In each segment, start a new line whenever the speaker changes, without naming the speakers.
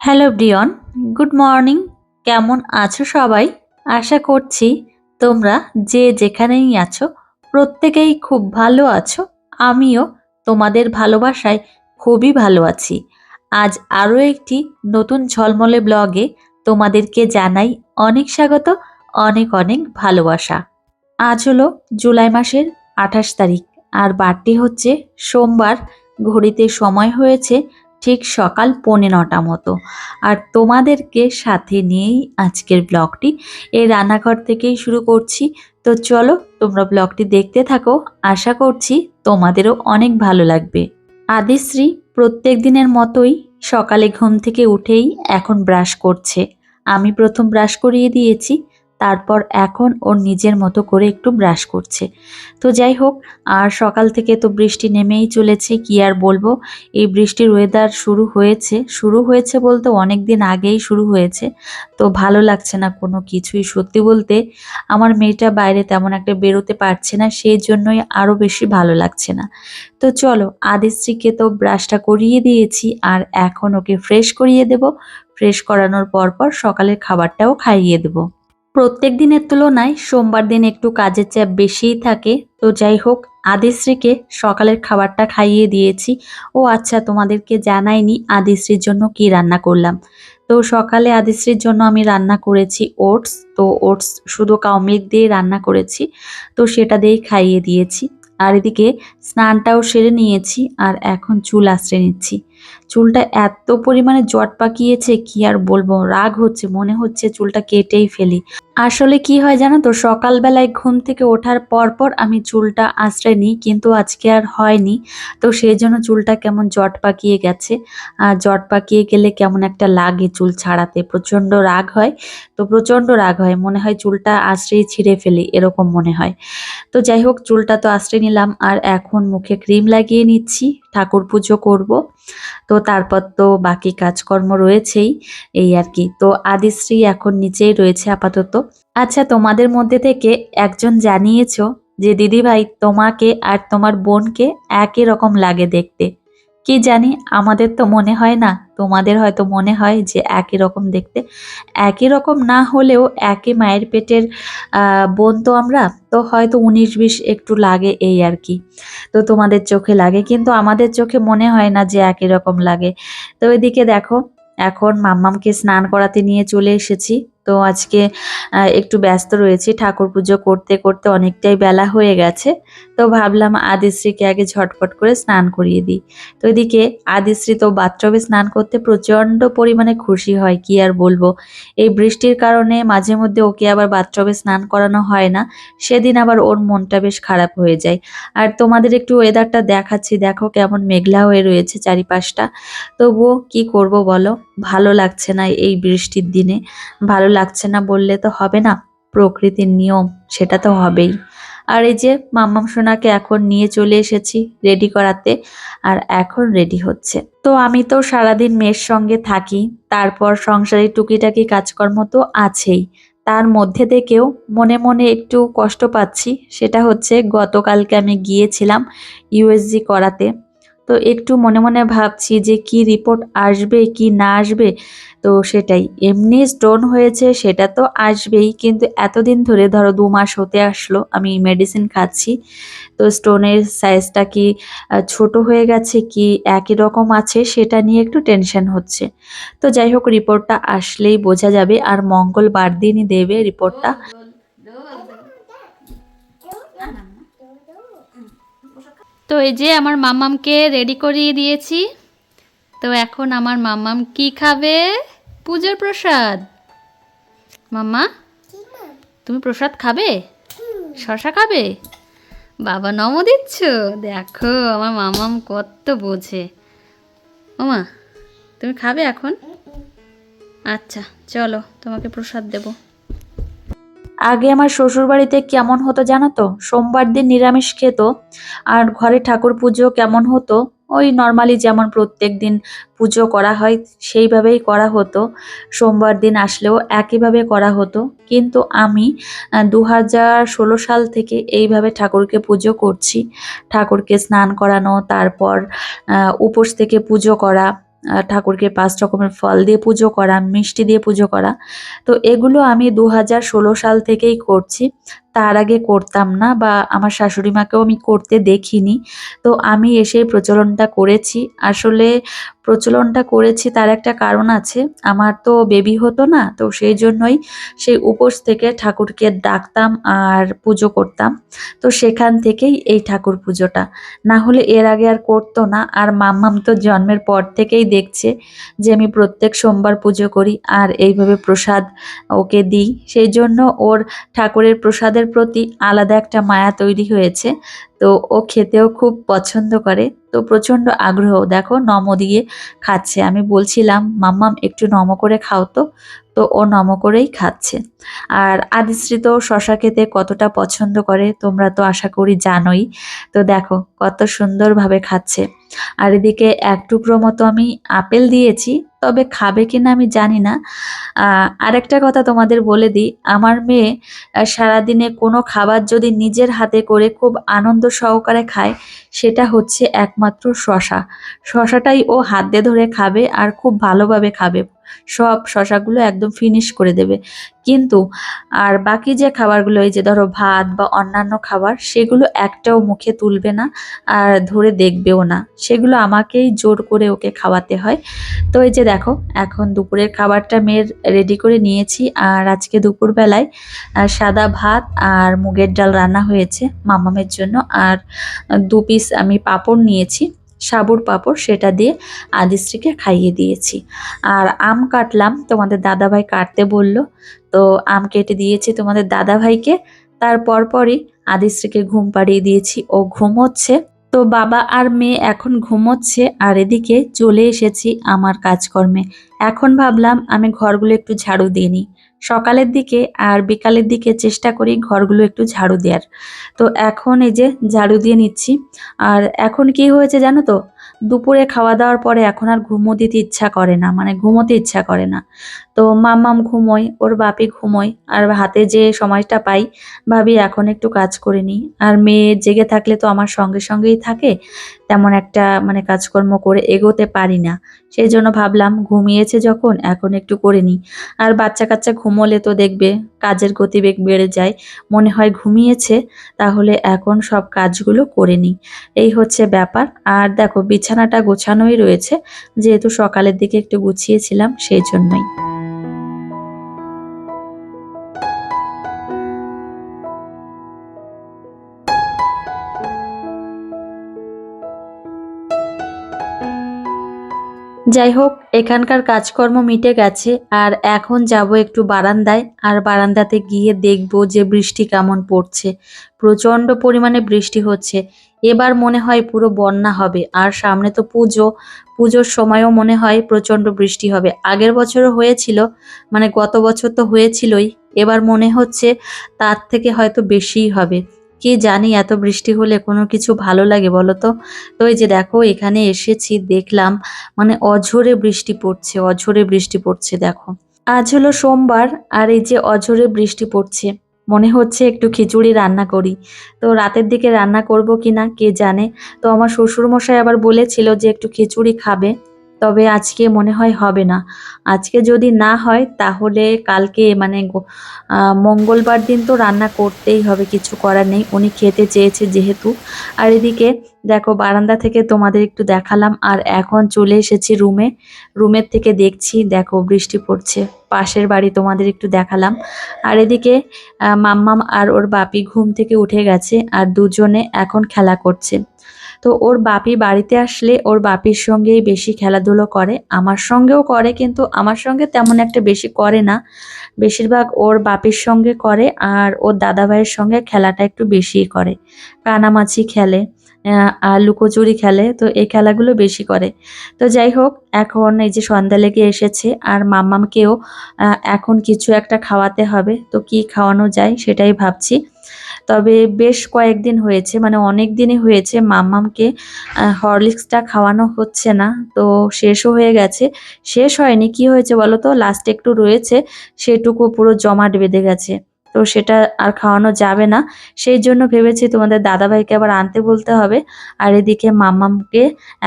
Hello Brian good morning কেমন আছো সবাই? আশা করছি তোমরা যে যেখানেই আছো, প্রত্যেকেই খুব ভালো আছো। আমিও তোমাদের ভালোবাসায় খুবই ভালো আছি। আজ আরও একটি নতুন ঝলমলে ব্লগে তোমাদেরকে জানাই অনেক স্বাগত, অনেক অনেক ভালোবাসা। আজ হলো জুলাই মাসের আঠাশ তারিখ, আর বারটি হচ্ছে সোমবার। ঘড়িতে সময় হয়েছে ঠিক সকাল পৌনে নটা মতো। আর তোমাদেরকে সাথে নিয়েই আজকের ব্লগটি। এই রান্নাঘর থেকেই শুরু করছি। তো চলো তোমরা ব্লগটি দেখতে থাকো। আশা করছি তোমাদেরও অনেক ভালো লাগবে। আদিশ্রী প্রত্যেক দিনের মতোই সকালে ঘুম থেকে উঠেই এখন ব্রাশ করছে। আমি প্রথম ব্রাশ করিয়ে দিয়েছি। তারপর এখন ওর নিজের মতো করে একটু ব্রাশ করছে। তো যাই হোক, আর সকাল থেকে তো বৃষ্টি নেমেই চলেছে, কি আর বলব? এই বৃষ্টির ওয়েদার শুরু হয়েছে শুরু হয়েছে বলতে অনেক দিন আগেই শুরু হয়েছে। তো ভালো লাগছে না কোনো কিছুই, সত্যি বলতে আমার মেয়েটা বাইরে তেমন একটা বেরোতে পারছে না, সেই জন্যই আরও বেশি ভালো লাগছে না। তো চলো আদিশ্রীকে তো ব্রাশটা করিয়ে দিয়েছি, আর এখন ওকে ফ্রেশ করিয়ে দেব। ফ্রেশ করানোর পর পর সকালের খাবারটাও খাইয়ে দেব। প্রত্যেক দিনের তুলনায় সোমবার দিন একটু কাজের চাপ বেশিই থাকে। তো যাই হোক, আদিশ্রীকে সকালের খাবারটা খাইয়ে দিয়েছি। ও আচ্ছা তোমাদেরকে জানাইনি আদিশ্রীর জন্য কি রান্না করলাম। তো সকালে আদিশ্রীর জন্য আমি রান্না করেছি ওটস। তো ওটস শুধু কাউমিল্ক দিয়ে রান্না করেছি। তো সেটা দিয়েই খাইয়ে দিয়েছি। আর এদিকে স্নানটাও সেরে নিয়েছি। আর এখন চুল আশ্রে নিচ্ছি। চুলটা এত পরিমাণে জট পাকিয়েছে, কি আর বলব? রাগ হচ্ছে, মনে হচ্ছে চুলটা কেটেই ফেলি। আসলে কি হয় জানো তো, সকালবেলায় ঘুম থেকে ওঠার পর পর আমি চুলটা আশ্রয় নিই, কিন্তু আজকে আর হয়নি। তো সেই জন্য চুলটা কেমন জট পাকিয়ে গেছে। আর জট পাকিয়ে গেলে কেমন একটা লাগে চুল ছাড়াতে। প্রচণ্ড রাগ হয়, তো প্রচণ্ড রাগ হয়। মনে হয় চুলটা আশ্রয়ই ছিঁড়ে ফেলি, এরকম মনে হয়। তো যাই হোক, চুলটা তো আশ্রয় নিলাম। আর এখন মুখে ক্রিম লাগিয়ে নিচ্ছি, ঠাকুর পুজো করব। তো তারপর তো বাকি কাজকর্ম রয়েছেই, এই আর কি। তো আদিশ্রী এখন নিচেই রয়েছে আপাতত। আচ্ছা তোমাদের মধ্যে থেকে একজন জানিয়েছ যে, দিদিভাই, তোমাকে আর তোমার বোনকে একই রকম লাগে দেখতে। কি জানি আমাদের তো মনে হয় না তোমাদের হয়তো মনে হয় যে একই রকম দেখতে। একই রকম না হলেও একই মায়ের পেটের বোন তো আমরা, তো হয়তো উনিশ বিশ একটু লাগে এই আর কি। তো তোমাদের চোখে লাগে, কিন্তু আমাদের চোখে মনে হয় না যে একই রকম লাগে। তো এদিকে দেখো, এখন মাম্মামকে স্নান করাতে নিয়ে চলে এসেছি। তো আজকে একটু ব্যস্ত রয়েছি, ঠাকুর পুজো করতে করতে অনেকটাই বেলা হয়ে গেছে। তো ভাবলাম আদিশ্রীকে আগে ঝটপট করে স্নান করিয়ে দিই। তো এদিকে আদিশ্রী তো বাথটবে স্নান করতে প্রচণ্ড পরিমাণে খুশি হয়, কি আর বলব? এই বৃষ্টির কারণে মাঝে মধ্যে ওকে আবার বাথটবে স্নান করানো হয় না, সেদিন আবার ওর মনটা বেশ খারাপ হয়ে যায়। আর তোমাদের একটু ওয়েদারটা দেখাচ্ছি, দেখো কেমন মেঘলা হয়ে রয়েছে চারিপাশটা। তবুও কি করব বলো? ভালো লাগছে না এই বৃষ্টির দিনে, ভালো লাগছে না বললে তো হবে না। প্রকৃতির নিয়ম, সেটা তো হবেই। আর এই যে মাম্মাম সোনাকে এখন নিয়ে চলে এসেছি রেডি করাতে, আর এখন রেডি হচ্ছে। তো আমি তো সারাদিন মেয়ের সঙ্গে থাকি, তারপর সংসারে টুকিটাকি কাজকর্ম তো আছেই। তার মধ্যে থেকেও মনে মনে একটু কষ্ট পাচ্ছি, সেটা হচ্ছে গতকালকে আমি গিয়েছিলাম ইউএসজি করাতে। তো একটু মনে মনে ভাবছি যে কি রিপোর্ট আসবে, কি না আসবে। তো সেটাই, এমনি স্টোন হয়েছে, সেটা তো আসবেই। কিন্তু এতদিন ধরে ধরো দু মাস হতে আসলো, আমি মেডিসিন খাচ্ছি। তো স্টোনের সাইজটা কি ছোট হয়ে গেছে কি, একই রকম আছে, সেটা নিয়ে একটু টেনশন হচ্ছে। তো যাই হোক রিপোর্টটা আসলেই বোঝা যাবে। আর মঙ্গলবার দিনই দেবে রিপোর্টটা
তো এই যে আমার মাম্মামকে রেডি করিয়ে দিয়েছি। তো এখন আমার মাম্মাম কি খাবে? পূজার প্রসাদ। মাম্মা তুমি প্রসাদ খাবে? শশা খাবে? বাবা নম দিচ্ছ? দেখো আমার মামাম কত বোঝে। মামা তুমি খাবে এখন? আচ্ছা চলো তোমাকে প্রসাদ দেব।
আগে আমার শ্বশুর বাড়িতে কেমন হতো জানো তো? সোমবার দিন নিরামিষ খেত, আর ঘরে ঠাকুর পুজো কেমন হতো? ওই নর্মালি যেমন প্রত্যেক দিন পুজো করা হয়, সেইভাবেই করা হতো। সোমবার দিন আসলেও একইভাবে করা হতো। কিন্তু আমি দু হাজার ষোলো সাল থেকে এইভাবে ঠাকুরকে পুজো করছি। ঠাকুরকে স্নান করানো, তারপর উপোস থেকে পুজো করা ঠাকুরকে পাঁচ রকমের ফল দিয়ে পুজো করা, মিষ্টি দিয়ে পুজো করা। তো এগুলো আমি দু হাজার ষোলো সাল থেকেই করছি। তার আগে করতাম না বা আমার শাশুড়ি মাকেও আমি করতে দেখিনি। তো আমি এসে প্রচলনটা করেছি। আসলে প্রচলনটা করেছি তার একটা কারণ আছে। আমার তো বেবি হতো না, তো সেই জন্যই সেই উপোস থেকে ঠাকুরকে ডাকতাম আর পুজো করতাম। তো সেখান থেকেই এই ঠাকুর পুজোটা। না হলে এর আগে আর করতো না। আর মাম্মাম তো জন্মের পর থেকেই দেখছে যে আমি প্রত্যেক সোমবার পুজো করি আর এইভাবে প্রসাদ ওকে দিই। সেই জন্য ওর ঠাকুরের প্রসাদের প্রতি আলাদা একটা মায়া তৈরি হয়েছে। তো ও খেতেও খুব পছন্দ করে। তো প্রচণ্ড আগ্রহ। দেখো নম দিয়ে খাচ্ছে। আমি বলছিলাম, মাম্মাম, একটু নম করে খাও তো। তো ও নম করেই খাচ্ছে। আর আদিশ্রী তো শশা খেতে কতটা পছন্দ করে তোমরা তো আশা করি জানোই। তো দেখো, কত সুন্দরভাবে খাচ্ছে। আর এদিকে এক টুকরো মতো আমি আপেল দিয়েছি, তবে খাবে কিনা আমি জানি না। আরেকটা কথা তোমাদের বলে দিই, আমার মেয়ে সারাদিনে কোনো খাবার যদি নিজের হাতে করে খুব আনন্দ সহকারে খায়, সেটা হচ্ছে একমাত্র শশা। শশাটাই ও হাত দিয়ে ধরে খাবে আর খুব ভালোভাবে খাবে। সব শশাগুলো একদম ফিনিশ করে দেবে। কিন্তু আর বাকি যে খাবারগুলো, এই যে ধরো ভাত বা অন্যান্য খাবার, সেগুলো একটাও মুখে তুলবে না আর ধরে দেখবেও না। সেগুলো আমাকেই জোর করে ওকে খাওয়াতে হয়। তো এই যে দেখো, এখন দুপুরের খাবারটা মেয়ের রেডি করে নিয়েছি। আর আজকে দুপুরবেলায় সাদা ভাত আর মুগের ডাল রান্না হয়েছে মামামের জন্য। আর দু পিস আমি পাঁপড় নিয়েছি। সাবুর পাঁপড় সেটা দিয়ে আদিশ্রীকে খাইয়ে দিয়েছি। আর আম কাটলাম, তোমাদের দাদাভাই কাটতে বলল। তো আম কেটে দিয়েছি তোমাদের দাদাভাইকে। তার পরপরই আদিশ্রীকে ঘুম পাড়িয়ে দিয়েছি। ও ঘুমোচ্ছে। তো বাবা আর মেয়ে এখন ঘুমোচ্ছে আর এদিকে চলে এসেছি আমার কাজকর্মে। এখন ভাবলাম আমি ঘরগুলো একটু ঝাড়ু দিয়ে নিই। সকালের দিকে আর বিকালের দিকে চেষ্টা করি ঘরগুলো একটু ঝাড়ু দেওয়ার তো এখন এই যে ঝাড়ু দিয়ে নিচ্ছি। আর এখন কি হয়েছে জানো তো? দুপুরে খাওয়া দাওয়ার পরে এখন আর ঘুমো দিতে ইচ্ছা করে না মানে ঘুমোতে ইচ্ছা করে না। তো মাম্মাম ঘুমোয়, ওর বাপি ঘুমোয়, আর হাতে যে সময়টা পাই, ভাবি এখন একটু কাজ করে নিই। আর মেয়ে জেগে থাকলে তো আমার সঙ্গে সঙ্গেই থাকে, তেমন একটা মানে কাজকর্ম করে এগোতে পারি না। সেই জন্য ভাবলাম, ঘুমিয়েছে যখন, এখন একটু করে নিই। আর বাচ্চা কাচ্চা ঘুমোলে তো দেখবে কাজের গতিবেগ বেড়ে যায়, মনে হয় ঘুমিয়েছে, তাহলে এখন সব কাজগুলো করে নিই। এই হচ্ছে ব্যাপার। আর দেখো, বিছানাটা গোছানোই রয়েছে, যেহেতু সকালের দিকে একটু গুছিয়েছিলাম, সেই জন্যই। যাই হোক এখানকার কাজকর্ম মিটে গেছে, আর এখন যাব একটু বারান্দায়, আর বারান্দাতে গিয়ে দেখব যে বৃষ্টি কেমন পড়ছে। প্রচণ্ড পরিমাণে বৃষ্টি হচ্ছে। এবার মনে হয় পুরো বন্যা হবে, আর সামনে তো পুজো। পুজোর সময়ও মনে হয় প্রচণ্ড বৃষ্টি হবে। আগের বছরও হয়েছিল মানে গত বছর তো হয়েছিলই। এবার মনে হচ্ছে তার থেকে হয়তো বেশিই হবে। কি জানি এত বৃষ্টি হলে কোনো কিছু ভালো লাগে বলো তো? তো এই যে দেখো, এখানে এসেছি, দেখলাম মানে অঝোরে বৃষ্টি পড়ছে, অঝোরে বৃষ্টি পড়ছে, দেখো। আজ হলো সোমবার, আর এই যে অঝোরে বৃষ্টি পড়ছে, মনে হচ্ছে একটু খিচুড়ি রান্না করি। তো রাতের দিকে রান্না করব কি না কে জানে? তো আমার শ্বশুরমশাই আবার বলেছিল যে একটু খিচুড়ি খাবে। তবে আজকে মনে হয় হবে না। আজকে যদি না হয়, তাহলে কালকে মানে মঙ্গলবার দিন তো রান্না করতেই হবে, কিছু করার নেই। উনি খেতে চেয়েছে যেহেতু। আর এদিকে দেখো, বারান্দা থেকে তোমাদের একটু দেখালাম। আর এখন চলে এসেছি রুমে। রুমের থেকে দেখছি, দেখো বৃষ্টি পড়ছে। পাশের বাড়ি তোমাদের একটু দেখালাম। আর এদিকে মাম্মাম আর ওর বাপি ঘুম থেকে উঠে গেছে। আর দুজনে এখন খেলা করছে। তো ওর বাপি বাড়িতে আসলে ওর বাপির সঙ্গেই বেশি খেলাধুলো করে, আমার সঙ্গেও করে কিন্তু আমার সঙ্গে তেমন একটা বেশি করে না। বেশিরভাগ ওর বাপির সঙ্গে করে আর ওর দাদাভাইয়ের সঙ্গে খেলাটা একটু বেশিই করে। কানামাছি খেলে আর লুকোচুরি খেলে, তো এই খেলাগুলো বেশি করে। তো যাই হোক, এখন এই যে সন্ধ্যা লেগে এসেছে আর মাম্মামকেও এখন কিছু একটা খাওয়াতে হবে। তো কি খাওয়ানো যায় সেটাই ভাবছি। তবে বেশ কয়েকদিন হয়েছে মানে অনেক দিনই হয়েছে মাম্মামকে হরলিক্সটা খাওয়ানো হচ্ছে না, তো শেষও হয়ে গেছে। শেষ হয়নি, কি হয়েছে বলো তো? লাস্টে একটু রয়েছে, সেটুকু পুরো জমাট বেঁধে গেছে, তো সেটা আর খাওয়ানো যাবে না। সেই জন্য ভেবেছি তোমাদের দাদাভাইকে আবার আনতে বলতে হবে, আর এদিকে মাম্মামকে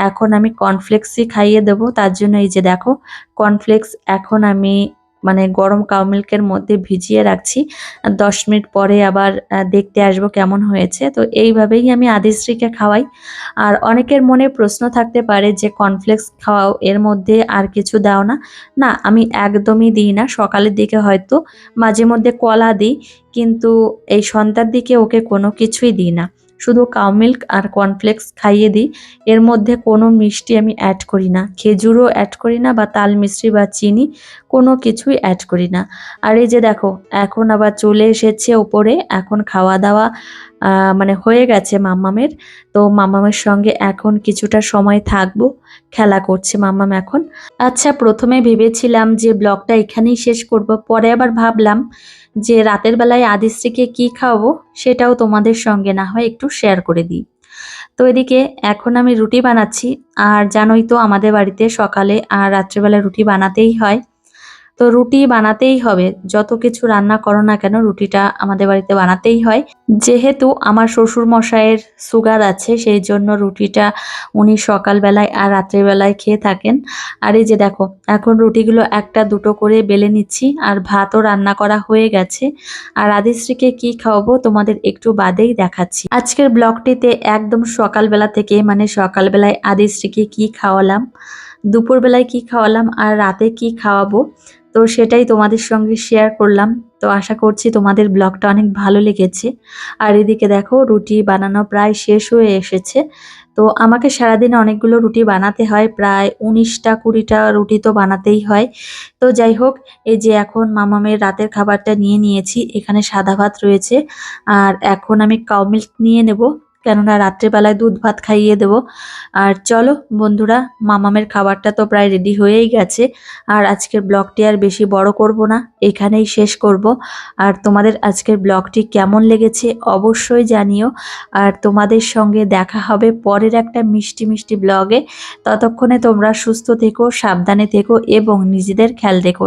এখন আমি কর্নফ্লেক্সই খাইয়ে দেবো, তার জন্য এই যে দেখো কর্নফ্লেক্স এখন আমি মানে গরম কাউ মিল্কের মধ্যে ভিজিয়ে রাখছি। দশ মিনিট পরে আবার দেখতে আসব কেমন হয়েছে। তো এইভাবেই আমি আদিশ্রীকে খাওয়াই। আর অনেকের মনে প্রশ্ন থাকতে পারে যে কর্নফ্লেক্স খাওয়াও, এর মধ্যে আর কিছু দাও না? না, আমি একদমই দিই না। সকালের দিকে হয়তো মাঝে মধ্যে কলা দিই, কিন্তু এই সন্ধ্যার দিকে ওকে কোনো কিছুই দিই না। শুধু কাউ মিল্ক আর কর্নফ্লেক্স খাইয়ে দিই। এর মধ্যে কোনো মিষ্টি আমি অ্যাড করি না। খেজুরও অ্যাড করি না বা তাল মিশ্রি বা চিনি কোনো কিছুই অ্যাড করি না। আর এই যে দেখো, এখন আবার চলে এসেছে ওপরে এখন খাওয়া দাওয়া মানে হয়ে গেছে মাম্মামের। তো মাম্মামের সঙ্গে এখন কিছুটা সময় থাকব। খেলা করছে মাম্মাম এখন। আচ্ছা প্রথমে ভেবেছিলাম যে ব্লগটা এখানেই শেষ করব। পরে আবার ভাবলাম যে রাতের বেলায় আদিশ্রীকে কি খাওয়াবো সেটাও তোমাদের সঙ্গে না হয় একটু শেয়ার করে দিই। তো এদিকে এখন আমি রুটি বানাচ্ছি। আর জানোই তো আমাদের বাড়িতে সকালে আর রাত্রেবেলা রুটি বানাতেই হয়। তো রুটি বানাতেই হবে। যত কিছু রান্না করো না কেন, রুটিটা আমাদের বাড়িতে বানাতেই হয়। যেহেতু আমার শ্বশুর মশাইয়ের সুগার আছে, সেই জন্য রুটিটা উনি সকালবেলায় আর রাত্রেবেলায় খেয়ে থাকেন। আর এই যে দেখো, এখন রুটিগুলো একটা দুটো করে বেলে নিচ্ছি আর ভাতও রান্না করা হয়ে গেছে। আর আদিশ্রীকে কি খাওয়াবো তোমাদের একটু বাদেই দেখাচ্ছি। আজকের ব্লগটিতে একদম সকালবেলা থেকে মানে সকালবেলায় আদিশ্রীকে কি খাওয়ালাম, দুপুরবেলায় কি খাওয়ালাম আর রাতে কি খাওয়াবো তো সেটাই তোমাদের সঙ্গে শেয়ার করলাম। তো আশা করছি তোমাদের ব্লগটা অনেক ভালো লেগেছে। আর এদিকে দেখো, রুটি বানানো প্রায় শেষ হয়ে এসেছে। তো আমাকে সারাদিন অনেকগুলো রুটি বানাতে হয়, প্রায় উনিশটা কুড়িটা রুটি তো বানাতেই হয়। তো যাই হোক, এই যে এখন মামামের রাতের খাবারটা নিয়ে নিয়েছি, এখানে সাদা ভাত রয়েছে। আর এখন আমি কাউ মিল্ক নিয়ে নেব। কেননা রাত্রেবেলায় দুধ ভাত খাইয়ে দেব। আর চলো বন্ধুরা, মামামের খাবারটা তো প্রায় রেডি হয়েই গেছে। আর আজকের ব্লগটি আর বেশি বড় করব না, এখানেই শেষ করব। আর তোমাদের আজকের ব্লগটি কেমন লেগেছে অবশ্যই জানিও। আর তোমাদের সঙ্গে দেখা হবে পরের একটা মিষ্টি মিষ্টি ব্লগে। ততক্ষণে তোমরা সুস্থ থেকো, সাবধানে থেকো এবং নিজেদের খেয়াল রেখো।